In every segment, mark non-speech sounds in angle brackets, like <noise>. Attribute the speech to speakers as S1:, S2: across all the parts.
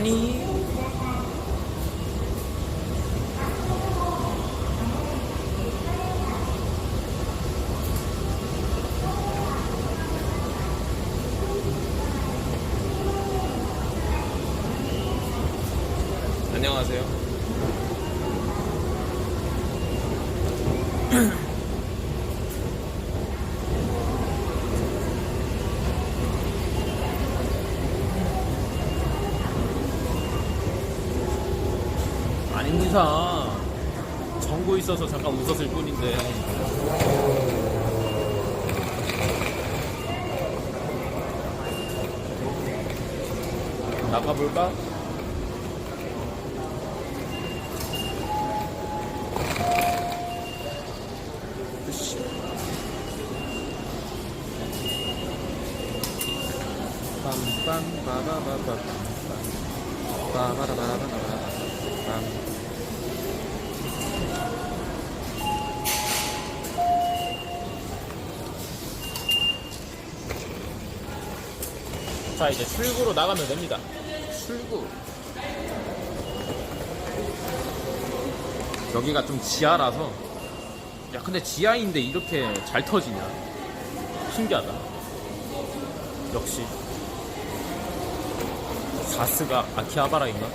S1: 아니 안녕하세요. <clears throat> 아닙니다. 정보 있어서 잠깐 웃었을 뿐인데. 나가볼까? 빰빰 빠바바바빰 빠바라바라바라바람 자 이제 출구로 나가면 됩니다. 출구. 여기가 좀 지하라서. 야 근데 지하인데 이렇게 잘 터지냐? 신기하다. 역시 사스가 아키하바라인가?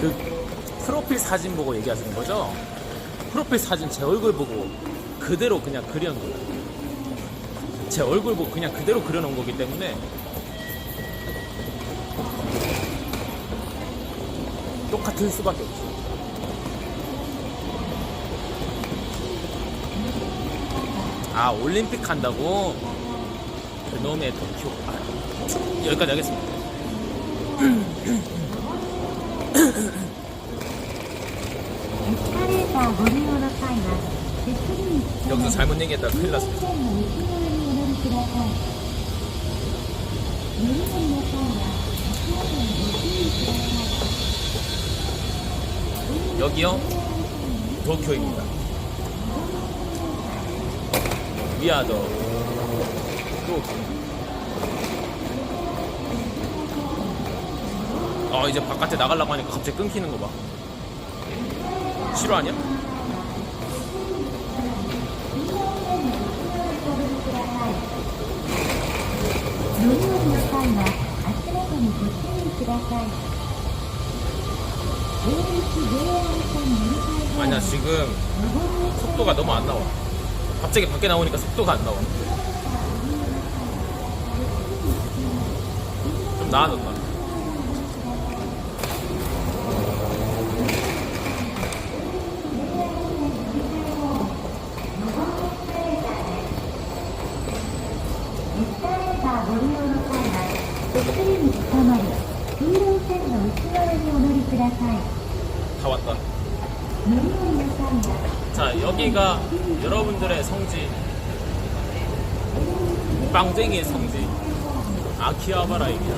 S1: 그 프로필 사진 보고 얘기하시는 거죠? 프로필 사진 제 얼굴 보고 그대로 그냥 그려놓은 거예요. 제 얼굴 보고 그냥 그대로 그려놓은 거기 때문에 똑같을 수밖에 없어. 아 올림픽 한다고? 그놈의 도쿄. 아, 여기까지 하겠습니다. 여기서 잘못 얘기했다. 큰일 났습니다. 여기요? 도쿄입니다. we are 아 이제 바깥에 나가려고 하니까 갑자기 끊기는 거 봐. 싫어하냐? 아니야 지금 속도가 너무 안 나와. 갑자기 밖에 나오니까 속도가 안 나와. 좀 나아졌다. 다 왔다.
S2: 네.
S1: 자, 여기가 여러분들의 성지. 빵쟁이의 성지. 아키하바라입니다.